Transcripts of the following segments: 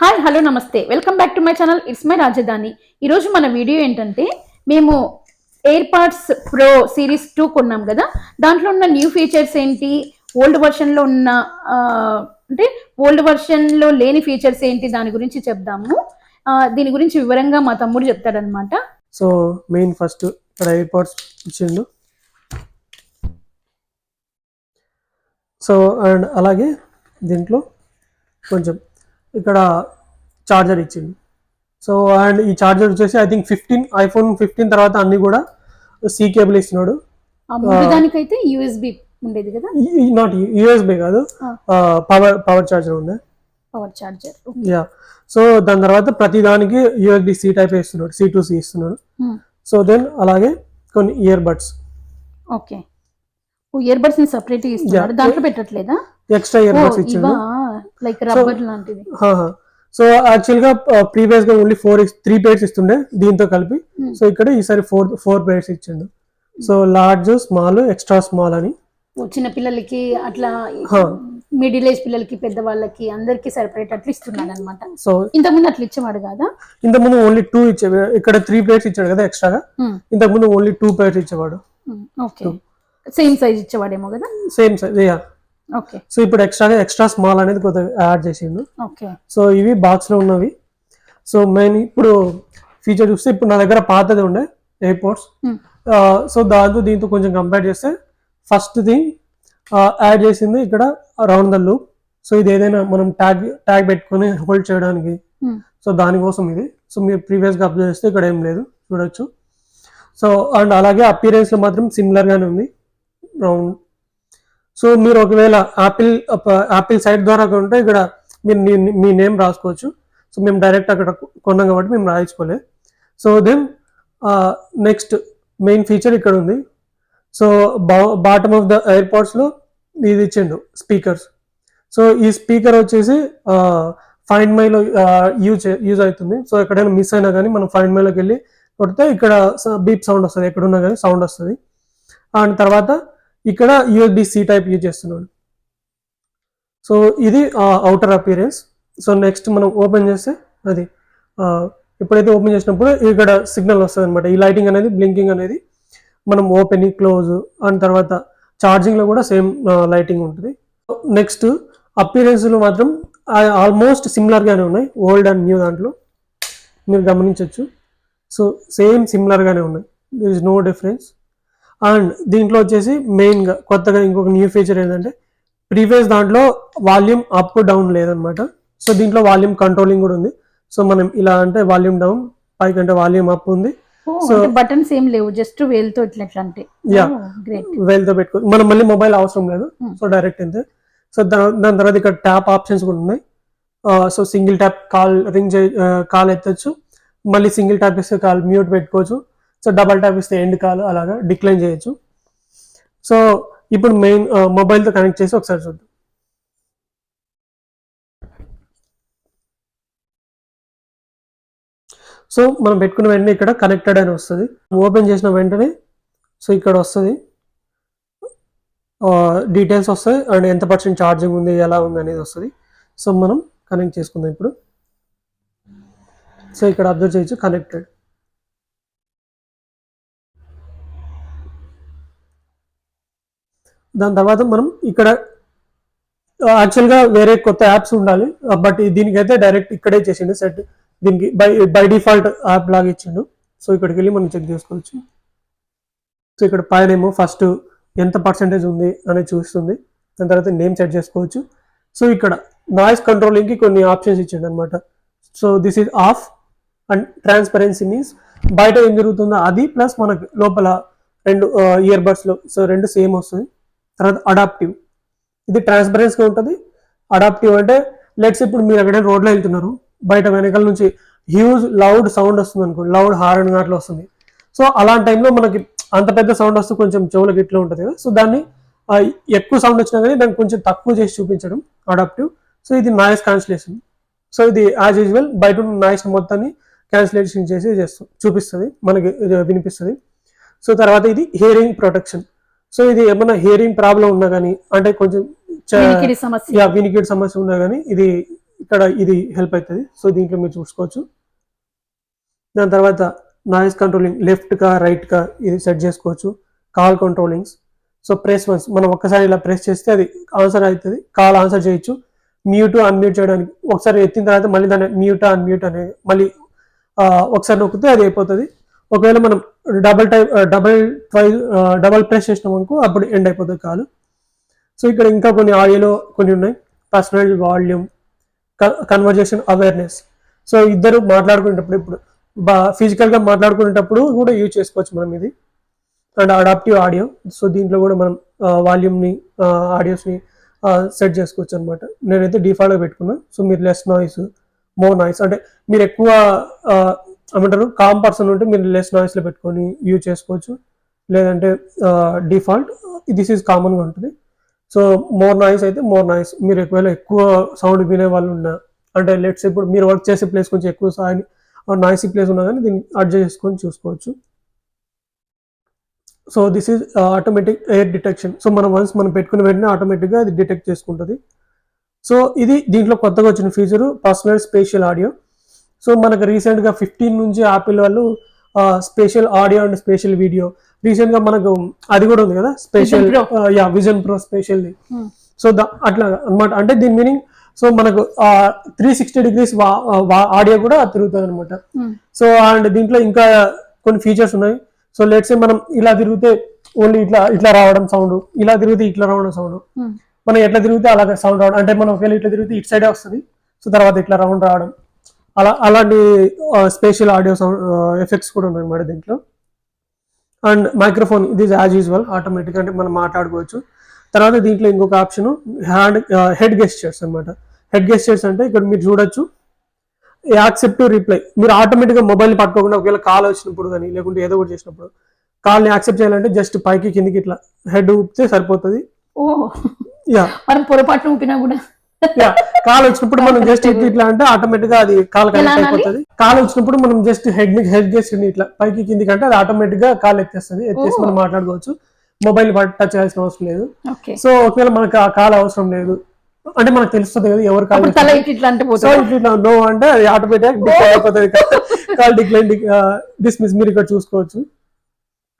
Hi hello నమస్తే. Welcome back to my channel. It's my రాజధాని. ఈరోజు మన వీడియో ఏంటంటే మేము AirPods pro series two కొన్నాం కదా. దాంట్లో ఉన్న న్యూ ఫీచర్స్ ఏంటి? ఓల్డ్ వర్షన్లో ఉన్న అంటే ఓల్డ్ వర్షన్లో లేని ఫీచర్స్ ఏంటి? దాని గురించి చెప్దాము. దీని గురించి వివరంగా మా తమ్ముడు చెప్తాడనమాట సో మెయిన్ ఫస్ట్ ఇక్కడ ఎయిర్పాడ్స్ ఇచ్చిండు. సో అండ్ అలాగే దీంట్లో కొంచెం ఇక్కడ చార్జర్ ఇచ్చింది. సో అండ్ ఈ చార్జర్ వచ్చేసి I think fifteen iPhone fifteen తర్వాత అన్ని కూడా సి కేబుల్ ఇస్తున్నాడు దానికైతే యూఎస్బి ఉండేది కదా? నాట్ యూఎస్బి కాదు. పవర్ పవర్ చార్జర్ ఉండే. పవర్ చార్జర్ యా సో దాని తర్వాత ప్రతి దానికి యూఎస్బి సి టైప్ ఇస్తున్నాడు సి టు సి ఇస్తున్నాడు. సో దెన్ అలాగే కొన్ని ఇయర్ బడ్స్ ఓకే ఇయర్ బడ్స్ని సపరేట్ ఇస్తున్నారు. దాంట్లో పెట్టట్లేదా? ఎక్స్ట్రా ఇయర్ బడ్స్ ఇచ్చిండు. లైక్ రబ్బర్ లాంటిది. సో యాక్చువల్గా ప్రీవియస్గా ఓన్లీ ఫోర్ త్రీ పేర్స్ ఇస్తుండే దీంతో కలిపి. Hmm. సో ఇక్కడ ఈసారి ఫోర్ ఫోర్ పేర్స్ ఇచ్చిండు. So large small extra small అని. చిన్న పిల్లలకి అట్లా. మిడిల్ ఏజ్ పిల్లలకి పెద్దవాళ్ళకి అందరికి సెపరేట్ అట్లా ఇస్తున్నాడు అనమాట సో ఇంతకుముందు అట్లా ఇచ్చేవాడు కదా? ఇంతకుముందు ఓన్లీ టూ ఇచ్చే ఇక్కడ త్రీ ప్లేట్స్ ఇచ్చాడు కదా ఎక్స్ట్రాగా ఇంతకుముందు ఓన్లీ టూ ప్లేట్స్ ఇచ్చేవాడు. ఓకే సేమ్ సైజ్ ఇచ్చేవాడేమో కదా? సేమ్ సైజ్ యా సో ఇప్పుడు ఎక్స్ట్రాగా ఎక్స్ట్రా స్మాల్ అనేది కొద్దిగా యాడ్ చేసిండు. సో ఇవి బాక్స్లో ఉన్నవి. సో మెయిన్ ఇప్పుడు ఫీచర్ చూస్తే ఇప్పుడు నా దగ్గర పాతది ఉండే ఎయిర్పోర్ట్స్ సో దాంతో దీంతో కొంచెం కంపేర్ చేస్తే ఫస్ట్ థింగ్ యాడ్ చేసింది ఇక్కడ రౌండ్ ద లూప్ సో ఇది ఏదైనా మనం ట్యాగ్ ట్యాగ్ పెట్టుకొని హోల్డ్ చేయడానికి. సో దానికోసం ఇది. సో మీరు ప్రీవియస్గా అబ్జర్వ్ చేస్తే ఇక్కడ ఏం లేదు చూడొచ్చు. సో అండ్ అలాగే appearance లో మాత్రం similar గానే ఉంది. రౌండ్ సో మీరు ఒకవేళ యాపిల్ యాపిల్ సైట్ ద్వారా ఉంటే ఇక్కడ మీరు మీ- మీ నేమ్ రాసుకోవచ్చు. సో మేము డైరెక్ట్ అక్కడ కొన్నాం కాబట్టి మేము రాయించుకోలేదు. So then next main feature ఇక్కడ ఉంది. సో బాటమ్ ఆఫ్ ద ఎయిర్పోర్ట్స్లో ఇది ఇచ్చిండు స్పీకర్స్. సో ఈ స్పీకర్ వచ్చేసి ఫైండ్ మైలో యూజ్ యూజ్ అవుతుంది. సో ఎక్కడైనా మిస్ అయినా కానీ మనం ఫైండ్ మైలోకి వెళ్ళి కొడితే ఇక్కడ బీప్ సౌండ్ వస్తుంది. ఎక్కడున్నా కానీ సౌండ్ వస్తుంది. అండ్ తర్వాత ఇక్కడ యూఎస్బి సి టైప్ యూజ్ చేస్తున్నాడు. సో ఇది అవుటర్ అపీరెన్స్ సో నెక్స్ట్ మనం ఓపెన్ చేస్తే అది ఎప్పుడైతే ఓపెన్ చేసినప్పుడు ఇక్కడ సిగ్నల్ వస్తుంది అనమాట ఈ లైటింగ్ అనేది బ్లింకింగ్ అనేది మనం ఓపెన్ క్లోజ్ అండ్ తర్వాత ఛార్జింగ్లో కూడా సేమ్ లైటింగ్ ఉంటుంది. నెక్స్ట్ అపీరెన్స్లు మాత్రం ఆల్మోస్ట్ సిమిలర్గానే ఉన్నాయి. ఓల్డ్ అండ్ న్యూ దాంట్లో. మీరు గమనించవచ్చు సో సేమ్ సిమిలర్గానే ఉన్నాయి. There is no difference and దీంట్లో వచ్చేసి మెయిన్గా కొత్తగా ఇంకొక న్యూ ఫీచర్ ఏంటంటే ప్రీవియస్ దాంట్లో వాల్యూమ్ అప్ డౌన్ లేదనమాట. సో దీంట్లో వాల్యూమ్ కంట్రోలింగ్ కూడా ఉంది. సో మనం ఇలా అంటే వాల్యూమ్ డౌన్ పైకి అంటే వాల్యూమ్ అప్ ఉంది. So- బటన్స్ ఏం లేవు జస్ట్ వేలుతో ఇట్లా అంటే. గ్రేట్ వేల్తో పెట్టుకో మనం మళ్ళీ మొబైల్ అవసరం లేదు. Hmm. సో డైరెక్ట్ అంతే సో దాని తర్వాత ఇక్కడ ట్యాప్ ఆప్షన్స్ కూడా ఉన్నాయి. So single tap call ring call ఎత్తచ్చు. మళ్ళీ సింగిల్ ట్యాప్ ఇస్తే కాల్ మ్యూట్ పెట్టుకోవచ్చు. సో డబల్ ట్యాప్ ఇస్తే ఎండ్ కాల్ అలాగా డిక్లైన్ చేయొచ్చు. సో ఇప్పుడు మెయిన్ మొబైల్తో కనెక్ట్ చేసి ఒకసారి చూద్దాం. సో మనం పెట్టుకున్న వెంటనే ఇక్కడ కనెక్టెడ్ అని వస్తుంది. ఓపెన్ చేసిన వెంటనే సో ఇక్కడ వస్తుంది. డీటెయిల్స్ వస్తాయి అండ్ ఎంత పర్సెంట్ ఛార్జింగ్ ఉంది ఎలా ఉంది అనేది వస్తుంది. సో మనం కనెక్ట్ చేసుకుందాం ఇప్పుడు. సో ఇక్కడ అబ్జర్వ్ చేయొచ్చు కనెక్టెడ్ దాని తర్వాత మనం ఇక్కడ యాక్చువల్గా వేరే కొత్త యాప్స్ ఉండాలి. బట్ దీనికైతే డైరెక్ట్ ఇక్కడే చేసిండు సెట్ దీనికి బై బై డిఫాల్ట్ యాప్ లాగా ఇచ్చిండు. సో ఇక్కడికి వెళ్ళి మనం చెక్ చేసుకోవచ్చు. సో ఇక్కడ పైన ఏమో ఫస్ట్ ఎంత పర్సెంటేజ్ ఉంది అనేది చూస్తుంది. దాని తర్వాత నేమ్ సెట్ చేసుకోవచ్చు. సో ఇక్కడ నాయిస్ కంట్రోలింగ్కి కొన్ని ఆప్షన్స్ ఇచ్చిండు అనమాట so this is off and transparency means బయట ఏం జరుగుతుందో అది ప్లస్ మనకు లోపల రెండు ఇయర్ బడ్స్లో సో రెండు సేమ్ వస్తుంది. తర్వాత అడాప్టివ్ ఇది ట్రాన్స్పరెన్స్గా ఉంటుంది. అడాప్టివ్ అంటే లెట్స్ ఇప్పుడు మీరు ఎక్కడైనా రోడ్లో వెళ్తున్నారు బయట వెనకాల నుంచి హ్యూజ్ లౌడ్ సౌండ్ వస్తుంది అనుకోండి. లౌడ్ హార్న్ అట్లా వస్తుంది. సో అలాంటి టైంలో మనకి అంత పెద్ద సౌండ్ వస్తే కొంచెం చెవులకు ఇట్లా ఉంటుంది కదా. సో దాన్ని ఎక్కువ సౌండ్ వచ్చినా కానీ దాన్ని కొంచెం తక్కువ చేసి చూపించడం అడాప్టివ్ సో ఇది నాయిస్ క్యాన్సిలేషన్ సో ఇది యాజ్ యూజువల్ బయట ఉన్న నాయిస్ మొత్తాన్ని క్యాన్సిలేషన్ చేసి చేస్తుంది చూపిస్తుంది. మనకి ఇది వినిపిస్తుంది. సో తర్వాత ఇది హియరింగ్ ప్రొటెక్షన్ సో ఇది ఏమన్నా హియరింగ్ ప్రాబ్లం ఉన్నా కానీ అంటే కొంచెం వినికిడి సమస్య. యా వినికిడి సమస్య ఉన్నా కానీ ఇది ఇక్కడ ఇది హెల్ప్ అవుతుంది సో దీంట్లో మీరు చూసుకోవచ్చు. దాని తర్వాత నాయిస్ కంట్రోలింగ్ లెఫ్ట్ కా రైట్ కా ఇది సెట్ చేసుకోవచ్చు. Call controllings so press once మనం ఒక్కసారి ఇలా ప్రెస్ చేస్తే అది ఆన్సర్ అవుతుంది. కాల్ ఆన్సర్ చేయొచ్చు. మ్యూట్ అన్మ్యూట్ చేయడానికి ఒకసారి ఎత్తిన తర్వాత మళ్ళీ దాన్ని మ్యూట్ అన్మ్యూట్ అనే మళ్ళీ ఒకసారి నొక్కితే అది అయిపోతుంది. ఒకవేళ మనం డబల్ టైప్ డబల్ ట్వై డబల్ ప్రెస్ చేసినాం అనుకో అప్పుడు ఎండ్ అయిపోతుంది కాల్. సో ఇక్కడ ఇంకా కొన్ని ఆడియోలో కొన్ని ఉన్నాయి. Personal volume conversation awareness so ఇద్దరు మాట్లాడుకునేటప్పుడు ఇప్పుడు బా ఫిజికల్గా మాట్లాడుకునేటప్పుడు కూడా యూజ్ చేసుకోవచ్చు మనం ఇది. అండ్ అడాప్టివ్ ఆడియో సో దీంట్లో కూడా మనం వాల్యూమ్ని ఆడియోస్ని సెట్ చేసుకోవచ్చు అనమాట నేనైతే డిఫాల్ట్గా పెట్టుకున్నాను సో మీరు లెస్ నాయిస్ మోర్ నాయిస్ అంటే మీరు ఎక్కువ ఏమంటారు? కామ్ పర్సన్ ఉంటే మీరు లెస్ నాయిస్లో పెట్టుకొని యూజ్ చేసుకోవచ్చు. లేదంటే డిఫాల్ట్ దిస్ ఈజ్ కామన్గా ఉంటుంది. సో మోర్ నాయిస్ అయితే మోర్ నాయిస్ మీరు ఒకవేళ ఎక్కువ సౌండ్ వినే వాళ్ళు ఉన్నా అంటే లెట్స్ ఇప్పుడు మీరు వర్క్ చేసే ప్లేస్ కొంచెం ఎక్కువ సాయి నాయిసీ ప్లేస్ ఉన్నా కానీ దీన్ని అడ్జస్ట్ చేసుకొని చూసుకోవచ్చు. So this is automatic air detection so మనం వన్స్ మనం పెట్టుకున్న వెంటనే ఆటోమేటిక్గా అది డిటెక్ట్ చేసుకుంటుంది. సో ఇది దీంట్లో కొత్తగా వచ్చిన feature personal spatial audio so మనకు రీసెంట్గా ఫిఫ్టీన్ నుంచి యాపిల్ వాళ్ళు special audio and special video రీసెంట్గా మనకు అది కూడా ఉంది కదా special. Yeah vision pro special Hmm. So అట్లా అన్నమాట అంటే దీని మీనింగ్ సో మనకు త్రీ సిక్స్టీ డిగ్రీస్ ఆడియో కూడా తిరుగుతుంది అనమాట Hmm. సో అండ్ దీంట్లో ఇంకా కొన్ని ఫీచర్స్ ఉన్నాయి సో లెట్స్ మనం ఇలా తిరిగితే ఓన్లీ ఇట్లా ఇట్లా రావడం సౌండ్ ఇలా తిరిగితే ఇట్లా రావడం సౌండ్ Hmm. మనం ఎట్లా తిరిగితే అలాగే సౌండ్ రావడం అంటే మనం ఒకవేళ ఇట్లా తిరిగితే ఇటు సైడే వస్తుంది సో తర్వాత ఇట్లా రౌండ్ రావడం అలా అలాంటి స్పెషల్ ఆడియో ఎఫెక్ట్స్ కూడా ఉన్నాయి అన్నమాట దీంట్లో. అండ్ మైక్రోఫోన్ ఇది యాజ్ యూజువల్ ఆటోమేటిక్ అంటే మనం మాట్లాడుకోవచ్చు. తర్వాత దీంట్లో ఇంకొక ఆప్షన్ హ్యాండ్ హెడ్ గెస్చర్స్ అన్నమాట. హెడ్ గెస్చర్స్ అంటే ఇక్కడ మీరు చూడొచ్చు. యాక్సెప్ట్ రిప్లై మీరు ఆటోమేటిక్గా మొబైల్ పట్టుకోకుండా ఒకవేళ కాల్ వచ్చినప్పుడు కానీ లేకుంటే ఏదో ఒకటి చేసినప్పుడు కాల్ని యాక్సెప్ట్ చేయాలంటే జస్ట్ పైకి కిందికి ఇట్లా హెడ్ ఊపితే సరిపోతుంది. ఓ. యా మనం పొరపాటున ఊపినా కూడా కాల్ వచ్చినప్పుడు మనం జస్ట్ ఇట్లా ఇట్లా అంటే ఆటోమేటిక్గా అది కాల్ కనెక్ట్? అయిపోతుంది. కాల్ వచ్చినప్పుడు మనం జస్ట్ హెడ్ హెడ్ చేసి ఇట్లా. పైకి కిందికి అంటే అది ఆటోమేటిక్గా కాల్ ఎత్తేస్తుంది. ఎత్తేసి. మనం మాట్లాడుకోవచ్చు. మొబైల్ టచ్ చేయాల్సిన అవసరం లేదు. సో ఒకవేళ మనకు ఆ కాల్ అవసరం లేదు. అంటే మనకు తెలుస్తుంది కదా ఎవరు కాల్ ఇట్లా సో నో అంటే అది ఆటోమేటిక్ డిక్లైన్ అయిపోతుంది. కాల్ డిక్లైన్ డిస్మిస్ మీరు ఇక్కడ చూసుకోవచ్చు.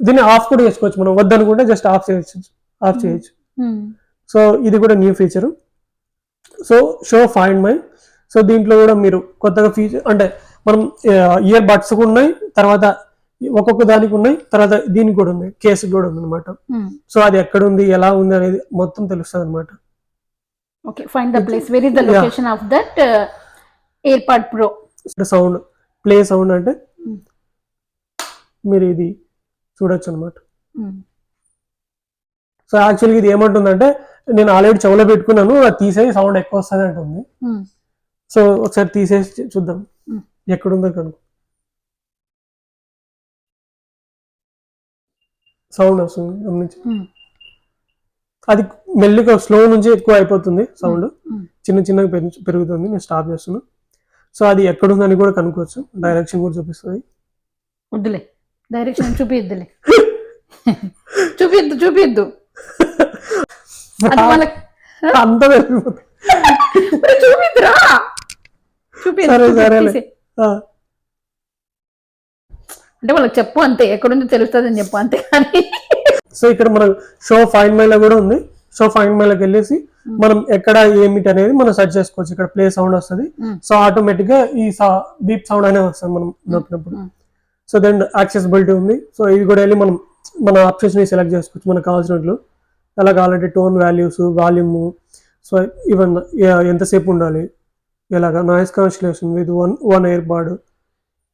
దీన్ని ఆఫ్ కూడా చేసుకోవచ్చు మనం. వద్దనుకుంటే జస్ట్ ఆఫ్ చేయొచ్చు. ఆఫ్ చేయొచ్చు. Hmm. సో ఇది కూడా new feature so show find my so దీంట్లో కూడా మీరు కొత్తగా ఫీచర్ అంటే మనం ఇయర్ బడ్స్ కూడా ఉన్నాయి తర్వాత ఒక్కొక్క దానికి ఉన్నాయి తర్వాత దీనికి కూడా ఉంది కేసు కూడా ఉంది అనమాట Hmm. సో అది ఎక్కడ ఉంది ఎలా ఉంది అనేది మొత్తం తెలుస్తుంది అనమాట okay find the place where is the Yeah. Location of that AirPod pro sound play sound అంటే Hmm. మీరు ఇది చూడొచ్చు అనమాట Hmm. సో యాక్చువల్గా ఇది ఏమంటుందంటే నేను ఆల్రెడీ చెవులో పెట్టుకున్నాను అది తీసేసి సౌండ్ ఎక్కువ వస్తుంది అంటుంది. సో ఒకసారి తీసేసి చూద్దాం. ఎక్కడుందో కనుక. సౌండ్ వస్తుంది గమనించి. అది మెల్లిగా స్లో నుంచి ఎక్కువ అయిపోతుంది సౌండ్. చిన్న చిన్నగా పెరుగుతుంది నేను స్టాప్ చేస్తున్నా. సో అది ఎక్కడుందని కూడా కనుక్కోవచ్చు. డైరెక్షన్ కూడా చూపిస్తుంది. వద్దులే. డైరెక్షన్ చూపిద్దులే చూపిద్దు చూపిద్దు అది వాళ్ళకి అంత చూపిద్దురా. ఆ, అంటే వాళ్ళకి చెప్పు అంతే ఎక్కడుందో తెలుస్తుంది అని చెప్పు అంతే కానీ. సో ఇక్కడ మనం షో ఫైన్ మైల్ కూడా ఉంది. షో ఫైన్ మైల్కి వెళ్ళేసి మనం ఎక్కడ ఏమిటి అనేది మనం సెర్చ్ చేసుకోవచ్చు. ఇక్కడ ప్లే సౌండ్ వస్తుంది. సో ఆటోమేటిక్గా ఈ బీప్ సౌండ్ అనేది వస్తుంది మనం నొక్కినప్పుడు. సో దెన్ యాక్సెసిబిలిటీ ఉంది. సో ఇది కూడా వెళ్ళి మనం మన ఆప్షన్స్ని సెలెక్ట్ చేసుకోవచ్చు మనకు కావాల్సినట్లు. ఎలా కావాలంటే tone values volume so even ఎంతసేపు ఉండాలి ఇలాగా noise cancellation with one one ear bud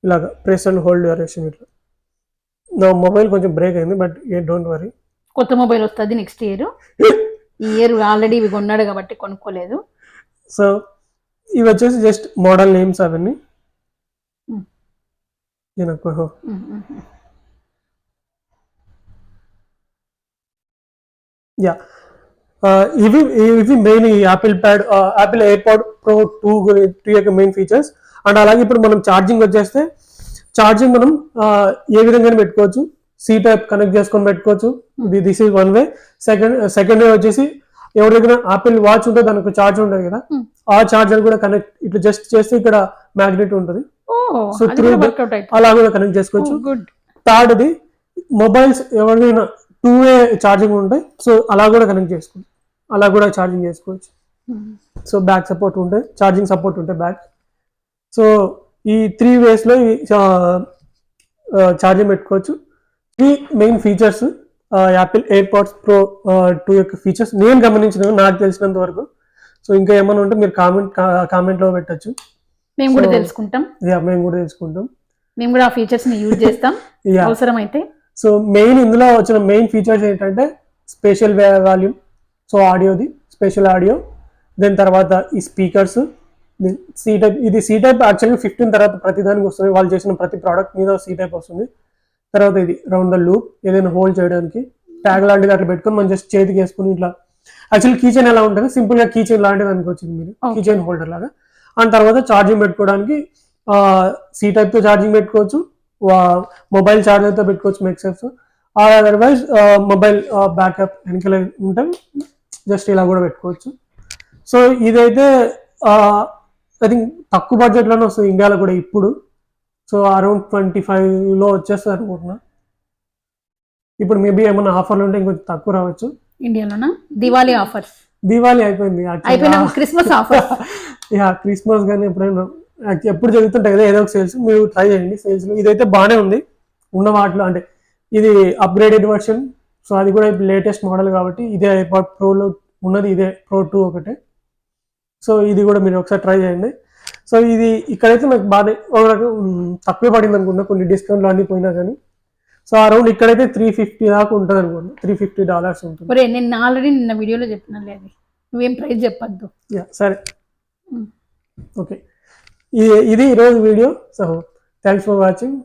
ఇలాగా ప్రెస్ అండ్ హోల్డ్ డ్యూరేషన్ ఇట్లా. నా మొబైల్ కొంచెం బ్రేక్ అయింది బట్ ఏ డోంట్ వరీ. కొత్త మొబైల్ వస్తుంది నెక్స్ట్ ఇయర్. ఈ ఇయర్ ఆల్రెడీ ఇవి కొన్నాడు కాబట్టి కొనుక్కోలేదు. సో ఇవి వచ్చేసి జస్ట్ మోడల్ నేమ్స్ అవన్నీ. యా ఇవి ఇవి మెయిన్ ఈ Apple pad Apple AirPod pro two two యొక్క మెయిన్ ఫీచర్స్ అండ్ అలాగే ఇప్పుడు మనం ఛార్జింగ్ వచ్చేస్తే ఛార్జింగ్ మనం ఆ, ఏ విధంగా పెట్టుకోవచ్చు. సి టైప్ కనెక్ట్ చేసుకొని పెట్టుకోవచ్చు. This is one way second second way వచ్చేసి ఎవరి దగ్గర ఆపిల్ వాచ్ ఉంటే దానికి ఛార్జ్ ఉంటుంది కదా. Hmm. ఆ చార్జర్ కూడా కనెక్ట్ ఇట్లా జస్ట్ చేస్తే ఇక్కడ మ్యాగ్నెట్ ఉంటుంది. వర్కౌట్ అయితే అలా కూడా కనెక్ట్ చేసుకోవచ్చు. థర్డ్ది మొబైల్స్ ఎవరికైనా టూ వే ఛార్జింగ్ ఉంటాయి. సో అలా కూడా కనెక్ట్ చేసుకోవచ్చు. అలా కూడా ఛార్జింగ్ చేసుకోవచ్చు. సో బ్యాక్ సపోర్ట్ ఉంటాయి. ఛార్జింగ్ సపోర్ట్ ఉంటాయి బ్యాక్ సో ఈ త్రీ వేస్లో ఛార్జింగ్ పెట్టుకోవచ్చు. Three main features Apple AirPods pro two యొక్క ఫీచర్స్ నేను గమనించిన నాకు తెలిసినంత వరకు. సో ఇంకా ఏమైనా ఉంటే మీరు కామెంట్ కామెంట్లో పెట్టచ్చు. మేము కూడా తెలుసుకుంటాం. యా మేము కూడా తెలుసుకుంటాం. మేము కూడా ఆ ఫీచర్స్ని యూజ్ చేస్తాం. యా అవసరం అయితే సో మెయిన్ ఇందులో వచ్చిన మెయిన్ ఫీచర్స్ ఏంటంటే స్పెషల్ వాల్యూమ్ సో ఆడియోది స్పెషల్ ఆడియో దెన్ తర్వాత ఈ స్పీకర్స్ సీ టైప్ ఇది సీ టైప్ యాక్చువల్గా ఫిఫ్టీన్ తర్వాత ప్రతి దానికి వస్తుంది. వాళ్ళు చేసిన ప్రతి ప్రోడక్ట్ మీద సీ టైప్ వస్తుంది. తర్వాత ఇది రౌండ్ ద లూప్ ఏదైనా హోల్డ్ చేయడానికి ట్యాగ్ లాంటిది అట్లా పెట్టుకొని మనం జస్ట్ చేతికి వేసుకుని ఇట్లా. యాక్చువల్ కీ చైన్ ఎలా ఉంటుంది? సింపుల్గా కీ చైన్ లాంటిది అనుకోవచ్చు మీరు. Okay. కీ చైన్ హోల్డర్ లాగా. అండ్ తర్వాత ఛార్జింగ్ పెట్టుకోవడానికి సీ టైప్తో ఛార్జింగ్ పెట్టుకోవచ్చు. మొబైల్ ఛార్జర్తో పెట్టుకోవచ్చు మెక్సెఫ్స్ అదర్వైజ్ మొబైల్ బ్యాకప్ వెనకాల ఉంటే. జస్ట్ ఇలా కూడా పెట్టుకోవచ్చు. సో ఇదైతే ఐ థింక్ తక్కువ బడ్జెట్లోనే వస్తుంది ఇండియాలో కూడా ఇప్పుడు. సో అరౌండ్ ట్వంటీ ఫైవ్లో వచ్చేస్తుంది అనుకుంటున్నా. ఇప్పుడు మేబీ ఏమైనా ఆఫర్లు ఉంటే ఇంకొంచెం తక్కువ రావచ్చు. ఇండియాలోనా? దివాళీ ఆఫర్స్ దీవాళి అయిపోయింది క్రిస్మస్ ఆఫర్ యా క్రిస్మస్ కానీ ఎప్పుడైనా ఎప్పుడు జరుగుతుంటాయి కదా ఏదో ఒక సేల్స్ మీరు ట్రై చేయండి సేల్స్ ఇదైతే బాగానే ఉంది. ఉన్న వాటిలో అంటే ఇది అప్గ్రేడెడ్ వర్షన్ సో అది కూడా లేటెస్ట్ మోడల్ కాబట్టి ఇదే ఐపాడ్ ప్రోలో ఉన్నది ఇదే ప్రో టూ ఒకటే. సో ఇది కూడా మీరు ఒకసారి ట్రై చేయండి. సో ఇది ఇక్కడైతే నాకు బాగానే ఒక రకం తక్కువే పడింది అనుకున్నా కొన్ని డిస్కౌంట్లు అన్ని పోయినా కానీ. సో అరౌండ్ ఇక్కడైతే త్రీ ఫిఫ్టీ దాకా ఉంటుంది అనుకోండి. త్రీ ఫిఫ్టీ డాలర్స్ ఉంటుంది. నేను ఆల్రెడీ నిన్న వీడియోలో చెప్పినా లేదు. నువ్వేం ప్రైస్ చెప్పొద్దు. యా సరే. ఓకే ఇది ఈరోజు video. So thanks for watching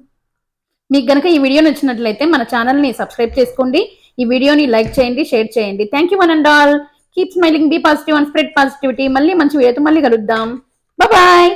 మీకు గనక ఈ వీడియో నచ్చినట్లయితే మన ఛానల్ని సబ్స్క్రైబ్ చేసుకోండి. ఈ వీడియోని లైక్ చేయండి షేర్ చేయండి. Thank you one and all keep smiling be positive and spread positivity మళ్ళీ మంచి వీడియోతో మళ్ళీ కలుద్దాం. బాయ్